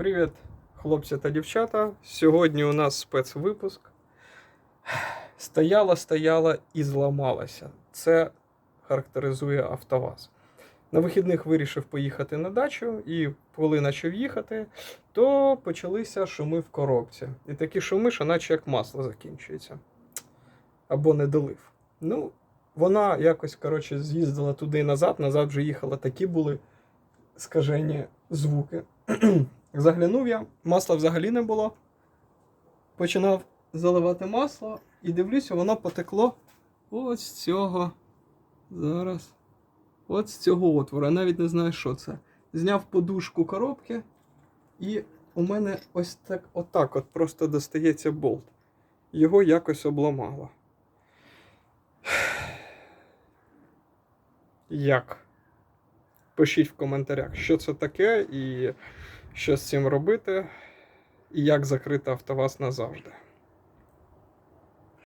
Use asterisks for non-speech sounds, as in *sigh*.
Привіт, хлопці та дівчата. Сьогодні у нас спецвипуск. Стояла, стояла і зламалася. Це характеризує АвтоВАЗ. На вихідних вирішив поїхати на дачу, і коли почав їхати, то почалися шуми в коробці. І такі шуми, що наче як масло закінчується. Або не долив. Ну, вона якось, коротше, з'їздила туди і назад, назад вже їхала. Такі були скажені звуки. *clears throat* Заглянув я, масла взагалі не було. Починав заливати масло і дивлюся, воно потекло ось з цього. Зараз. От з цього отвору. Я навіть не знаю, що це. Зняв подушку коробки, і у мене ось так отак от просто достається болт. Його якось обламало. *sighs* Як? Пишіть в коментарях, що це таке і що з цим робити, і як закрити АвтоВАЗ назавжди.